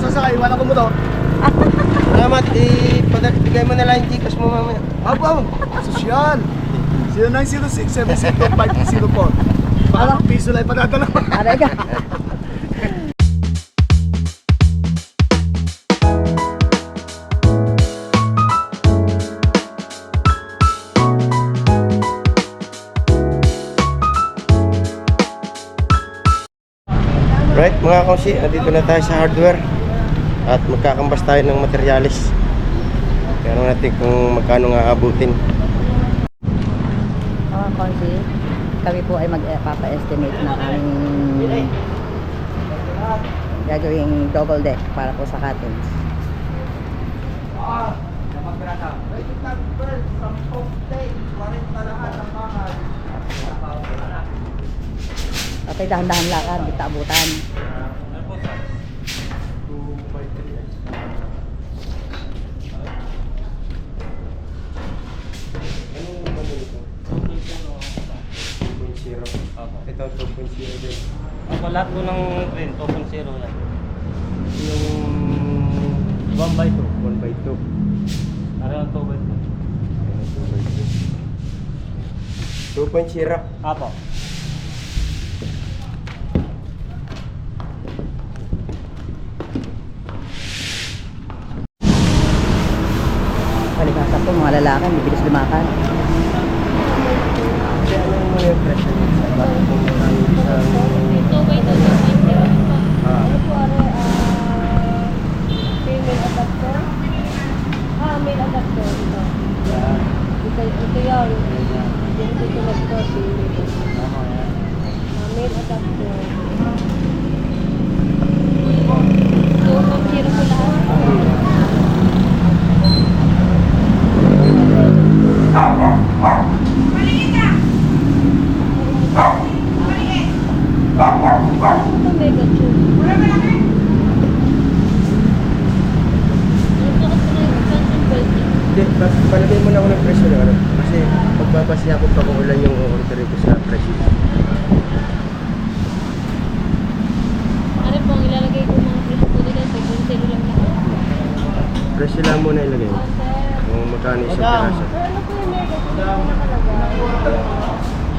sasakay, wala ko motor. Salamat, ibigay mo na lang yung Gcash mo mamaya. Abo, sosyal. 0906-762-5204. Parang piso lang ipadadala mo. Aray ka. Right mga kausi, nandito na tayo sa hardware at magkakambas tayo ng materialis. Kaya natin kung magkano nga abutin. Mga konsi, kami po ay magpapa-estimate ng aming gagawing double deck para po sa cottage. Okay, dahan-dahan lakad, di taabutan. Ito 2.0 din. Ako lahat po ng print, 2.0 yan. Yung 1 by 2. 1 by 2. Ano yung 2 by 2? 2.0. Apo. Palibasa po, mga lalaki, bibilis lumakad. Kasi ano mo yung presyo niya sa iba? Kung magkano isang... Ah, Ano po are ah, female adapter? Ah, male adapter ito. Ito, ito yan. Yan dito nagto female. Tama yan. Ah, male adapter. So, pag zero po lahat. Ano ito mega tube? Ano po kasi na yung expansion belt niya? Hindi, pa- palagay mo na ako ng presyo na ano. Kasi pagbabasya ako pag uulan yung order ko sa presyo. Ano po ang ilalagay ko mga presyo po nila? So, kung zero lang lahat. Presyo lang muna ilagay mo. Kung magkano isang piraso. Ano po yung mega tube na nakalagay?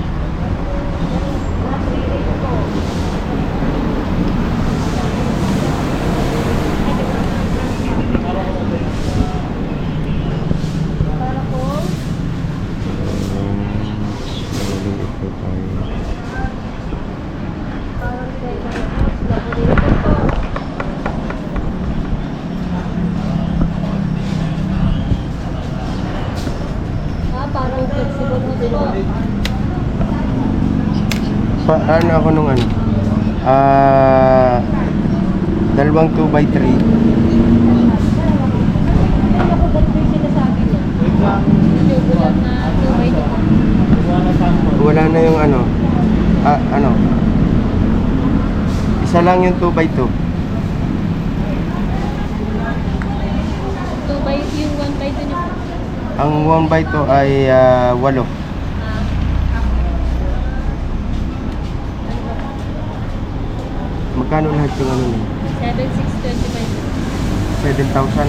Para po, parang mega tube. Double dito po. Ah, parang flexible mo po. Pa, ano ako nung ano? Ah... dalawang 2x3. Ano ko ba't may sinasabi niya? Yung bulat na 2 by 2. Wala na yung ano. Ah, ano? Isa lang yung 2x2. 2 by yung 1 by 2 niyo. Ang 1x2 ay ah, 8. Magkano lahat yung ano niya? 7625. 7,000.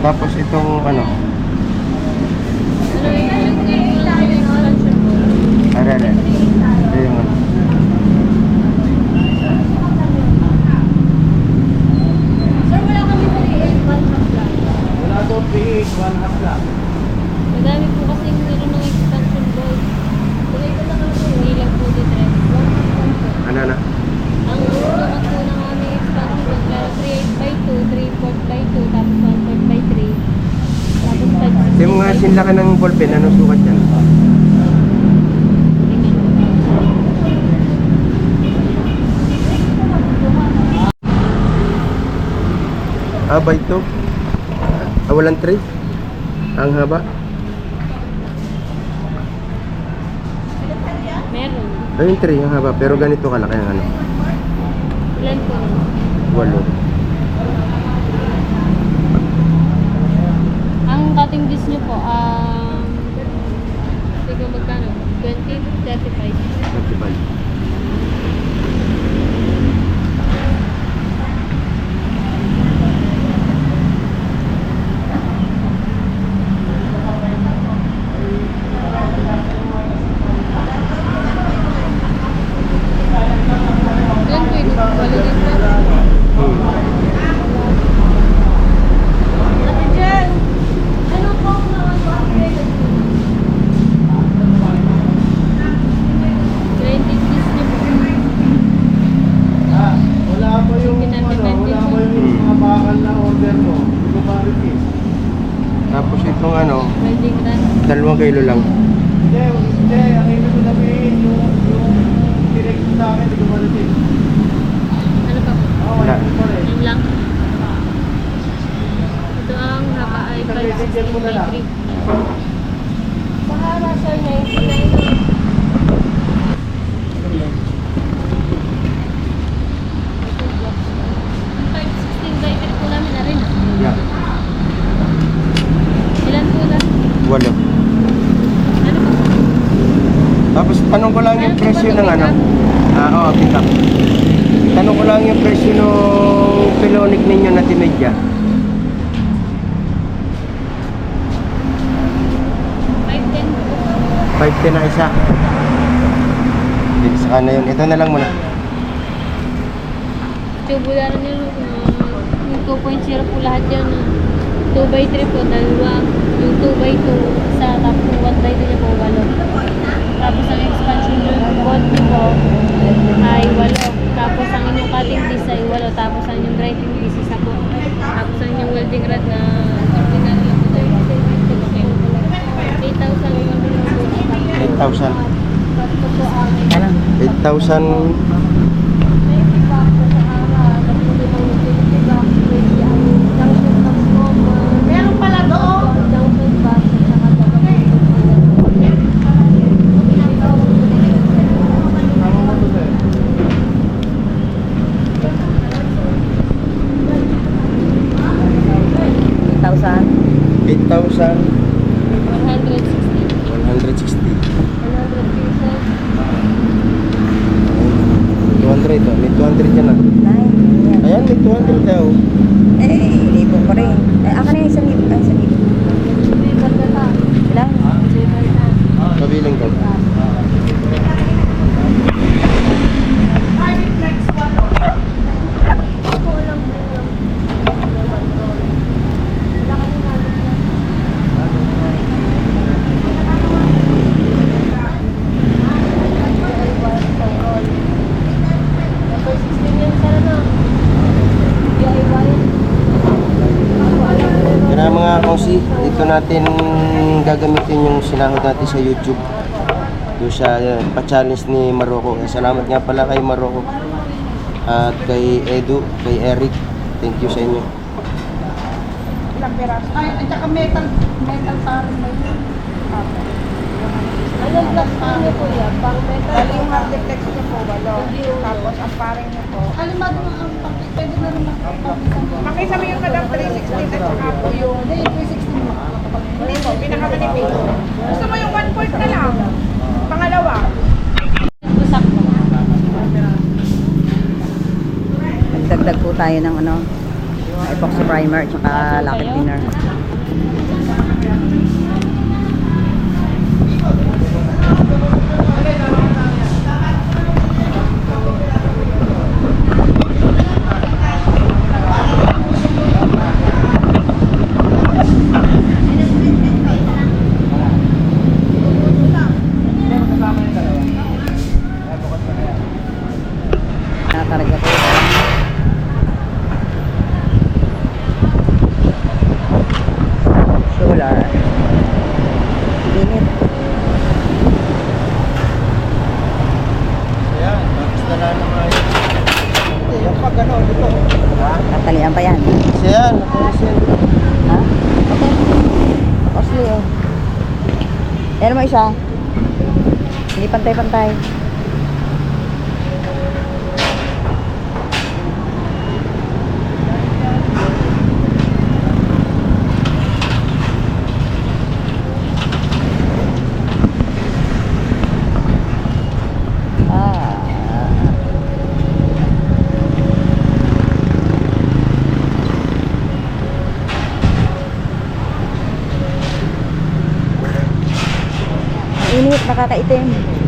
Tapos itong ano? Ano? Are, are. Ito yung ano. Sir, wala kami maliit. One half lang. Wala to, big, 1 half lang. Madami po kasi meron ng expansion board. Hindi lang po di dress. One half lang po. Ano na? Ang unahan po ng aming expansion kaya 3 by 2, 3 4 by 2, tapos 1 4 by 3. Tapos 5 Kasi mga sinlaki ng ballpen, anong sukat yan? Ah, by 2? Ah, walang 3? Ang haba? Meron. Ayun 3, ang haba. Pero ganito kalaki ang ano. Ilan po? Walo. Ang cutting disc nyo po, um, sige magkano? 20, 35. 35. mahal na order mo, hindi ko ma-repeat. Tapos itong ano, Welding rod. dalawang kilo lang. Hindi, hindi. Ang ibig ko sabihin, yung, yung direct sa akin, hindi ko ma-repeat. Ano pa po? Oo, Wala. yun pa rin. Yun lang. Ito ang haba ay Sa messenger mo na lang. 516 Sahara sir, 99 516 by po namin na rin. ah. Yeah. Ilan po na? Walo. Ano pa? Tapos tanong ko lang yung presyo ng ano. Ah, oo, pick up. Tanong ko lang yung presyo ng pilonic ninyo na timedya. 510 po. 510 na isa. Hindi, saka na yun. Ito na lang muna. Tubular nyo, uh, yung 2.0 po lahat yan. 2 by 3 po, dalawa. Yung 2 by 2, isa. Tapos yung 1 by 2 niya po, walo. Tapos ang expansion yung bolt po ay walo. Tapos ang inyong cutting disc ay walo. Tapos ang inyong grinding disc isa po. Tapos ang inyong welding rod na ordinary lang po. 8,000 yung po. 8,000. Tapos po ang 8,000. Meron pala doon. Tama mo to, sir. 8,000. 8,000. 160. 160. 100 200 ito. May 200 yan ah. Nine. Ayan, may 200 daw. Eh, libo ko rin. Eh, ako na yung isang libo. Ay, isang libo. Ilan? Kabilang daw. Yan ang mga kausi. Dito natin gagamitin yung sinahod natin sa YouTube. Doon sa uh, pa-challenge ni Maroko. Salamat nga pala kay Maroko. At kay Edu, kay Eric. Thank you sa inyo. Anong block po niyo po yan? Pang metal? Bali yung hard deflex niyo po, walo. Tapos ang paring niyo po. Alimado mo ang pang pwede na rin Makita mo yung madam 316 at saka po yung... Hindi, 316 mo. Hindi po, pinakamanipis. Gusto mo yung 1 fourth na lang. Pangalawa. Nagdagdag po tayo ng ano, epoxy primer at locket thinner. Nakakarga po. Solar. Init. Ayan, tapos na lang naman yun. Yung pag ano, dito. Ha? Tatalian pa yan. Kasi yan, nakulis yan. Ha? Okay. Costly oh. Meron mo isa? Hindi pantay-pantay. Ah. Init, nakakaitim.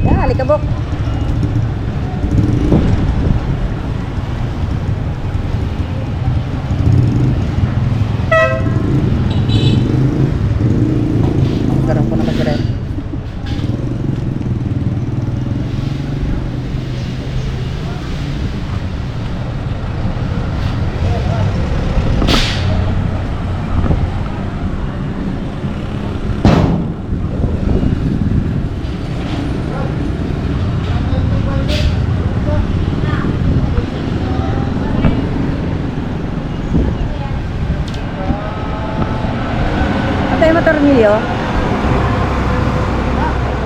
Ayan, talian na po.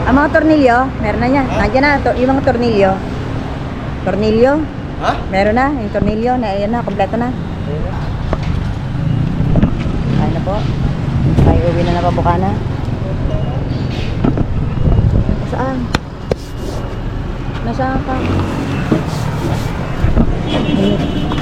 Ang mga tornilyo, meron na yan. Nandiyan na, to, yung mga tornilyo. Tornilyo, Ha? meron na. Yung tornilyo, na, ayan na, kompleto na. Kaya na po. Ay, uwi na na pabuka na. Saan? Nasaan ka? Ayun.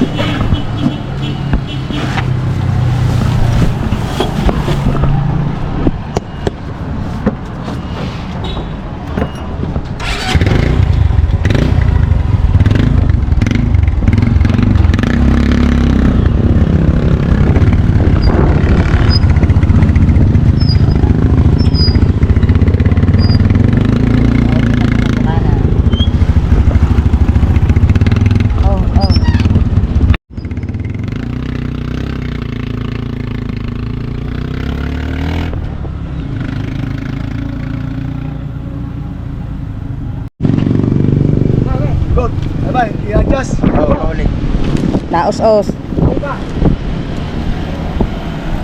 os-os.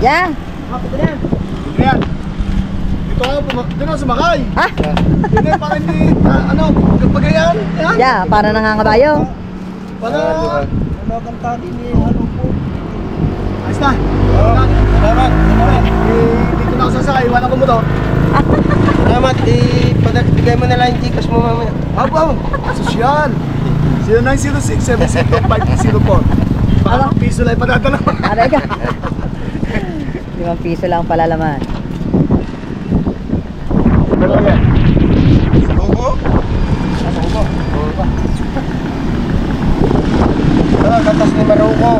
Yan. Yan. Dito ako, dito ako sumakay. Ha? Hindi, para hindi, ano, pagayan. Yan, yeah, para nangangabayo. Para, ano, kanta din ni, ano po. Ayos na. Salamat. Dito na ako sasakay, wala ko mo to. Salamat, eh, pagkakibigay mo na lang yung tikas mo mamaya. Abo, sosyal. 0906 70504 Parang piso lang ipadadala. Aray ka. Limang piso lang pala laman. Dalaga. Subo? Subo. Subo. Tara, katas ni Maruko.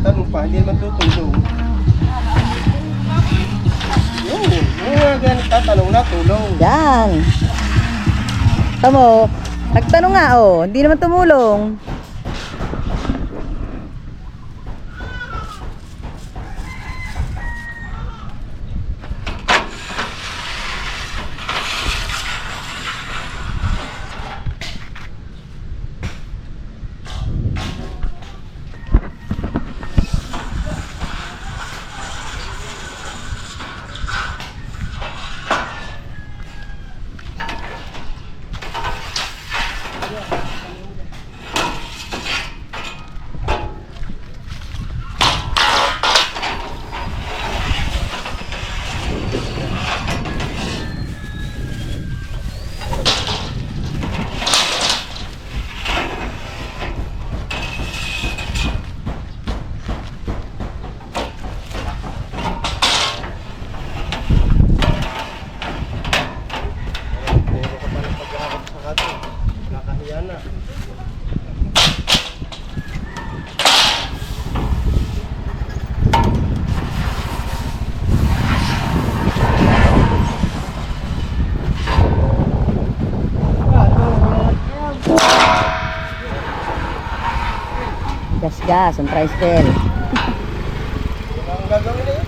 Tanong pa, hindi naman tutulong. Yun, yung mga ganit tatanong na, tulong. Yan. Tamo, nagtanong nga oh, hindi naman tumulong. Gas gas, ang tricycle. Ang gagawin na yun?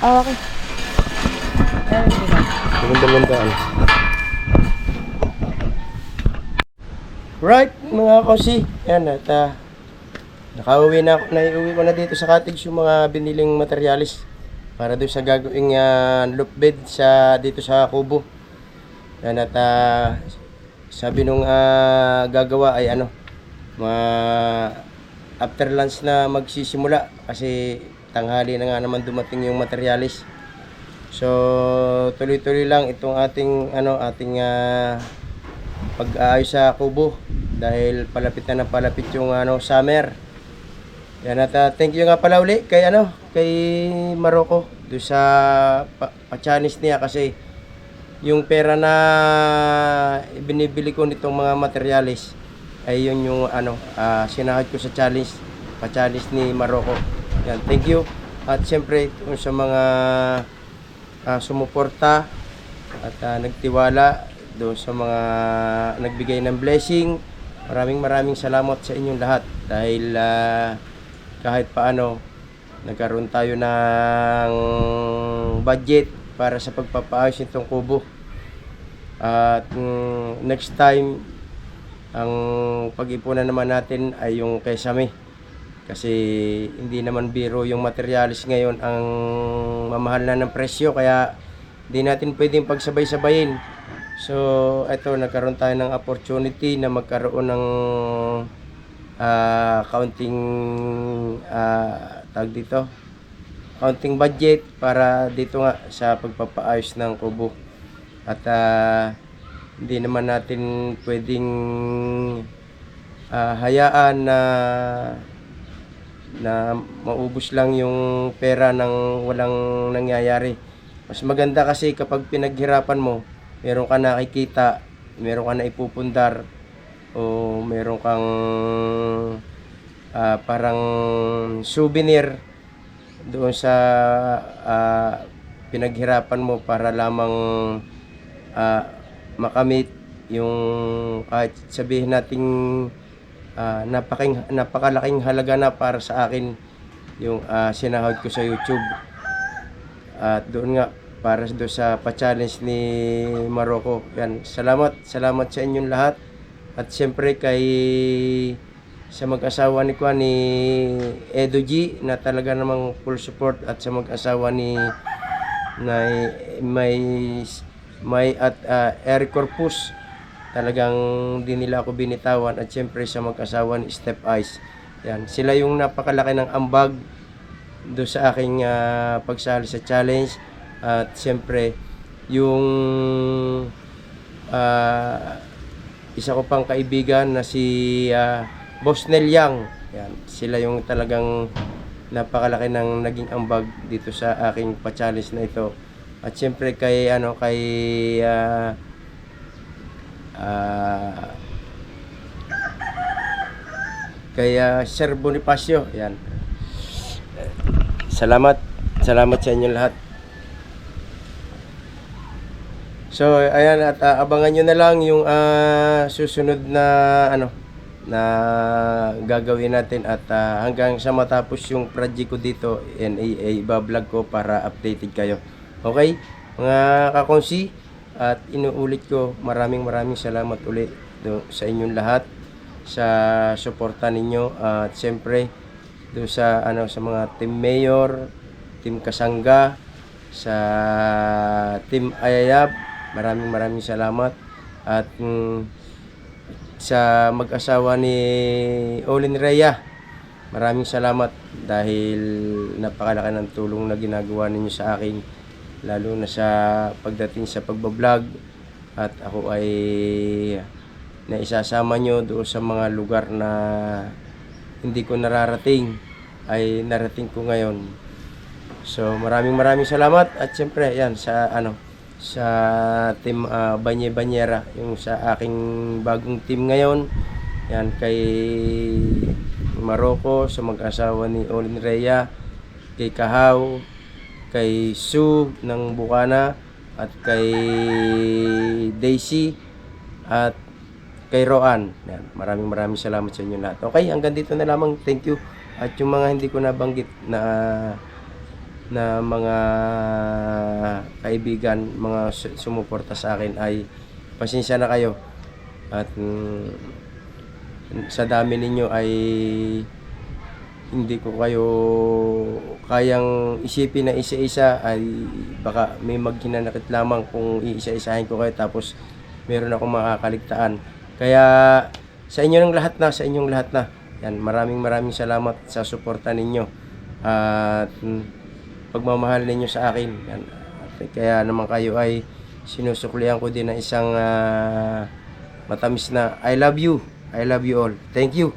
Oh, okay. Maganda-gandaan. Right, mga kosi. Yan, at ah, nakauwi na ako. Naiuwi ko na dito sa cottage yung mga biniling materialis para doon sa gagawing uh, loop bed sa, dito sa kubo. Yan, at ah, sabi nung ah, gagawa ay ano, mga after lunch na magsisimula kasi tanghali na nga naman dumating yung materialis. So, tuloy-tuloy lang itong ating ano, ating ah, pag-aayos sa kubo dahil palapit na ng palapit yung ano, summer. Yan at ah, thank you nga pala uli kay ano, kay Maroko do sa pa, pa-Chinese niya kasi yung pera na binibili ko nitong mga materialis ay yun yung ano, ah, sinahod ko sa challenge, pa-challenge ni Maroko. Yan, thank you. At siyempre, kung sa mga ah, sumuporta at ah, nagtiwala doon sa mga nagbigay ng blessing. Maraming maraming salamat sa inyong lahat dahil ah, kahit paano nagkaroon tayo ng budget para sa pagpapaayos nitong kubo. At mm, next time ang pag-ipunan naman natin ay yung kay Sami. Kasi hindi naman biro yung materialis ngayon ang mamahal na ng presyo kaya hindi natin pwedeng pagsabay-sabayin. So, ito nagkaroon tayo ng opportunity na magkaroon ng ah counting ah tawag dito counting budget para dito nga sa pagpapaayos ng kubo. At ah, hindi naman natin pwedeng ah, hayaan na na maubos lang yung pera ng walang nangyayari. Mas maganda kasi kapag pinaghirapan mo, meron ka nakikita, meron ka na ipupundar, o meron kang ah, parang souvenir doon sa ah, pinaghirapan mo para lamang ah, makamit yung kahit sabihin nating ah, napaking, napakalaking halaga na para sa akin yung ah, sinahod ko sa YouTube. At doon nga para doon sa pa-challenge ni Maroko. Yan, salamat, salamat sa inyong lahat. At siyempre kay sa mag-asawa ni Kwan ni Edo G na talaga namang full support at sa mag-asawa ni na may may at ah, Eric Corpus talagang di nila ako binitawan. At siyempre sa mag-asawa ni Step Ice. Yan sila yung napakalaki ng ambag do sa aking ah, pagsali sa challenge. At siyempre yung ah, isa ko pang kaibigan na si ah, Boss Nel Yang yan sila yung talagang napakalaki ng naging ambag dito sa aking pa-challenge na ito at siyempre kay ano kay ah, ah, kay ah, Sir Bonifacio yan Salamat. Salamat sa inyo lahat. So, ayan at ah, abangan nyo na lang yung ah, susunod na ano na gagawin natin at ah, hanggang sa matapos yung project ko dito, yan ay iba-vlog ko para updated kayo. Okay? Mga kakonsi at inuulit ko maraming maraming salamat ulit do, sa inyong lahat sa suporta ninyo at siyempre do sa ano sa mga team mayor, team kasangga, sa Team Ayayab. Maraming maraming salamat. At mm, sa mag-asawa ni Olin Rhea, maraming salamat dahil napakalaki ng tulong na ginagawa ninyo sa akin lalo na sa pagdating sa pagbablog. At ako ay naisasama nyo doon sa mga lugar na hindi ko nararating ay narating ko ngayon. So maraming maraming salamat. At siyempre yan sa ano sa team uh, Banye Banyera yung sa aking bagong team ngayon yan kay Maroko sa mag-asawa ni Olin Rhea kay Kahaw kay Sue ng Bukana at kay Daisy at kay Roan. Yan. Maraming maraming salamat sa inyo lahat. Okay, hanggang dito na lamang. Thank you. At yung mga hindi ko nabanggit na na mga kaibigan, mga su- sumuporta sa akin ay pasensya na kayo. At mm, sa dami ninyo ay hindi ko kayo kayang isipin na isa-isa ay baka may maghinanakit lamang kung iisa-isahin ko kayo tapos meron akong makakaligtaan. Kaya sa inyo ng lahat na, sa inyong lahat na. Yan, maraming maraming salamat sa suporta ninyo. At mm, pagmamahal ninyo sa akin. At kaya naman kayo ay sinusuklihan ko din ng isang ah, matamis na I love you. I love you all. Thank you.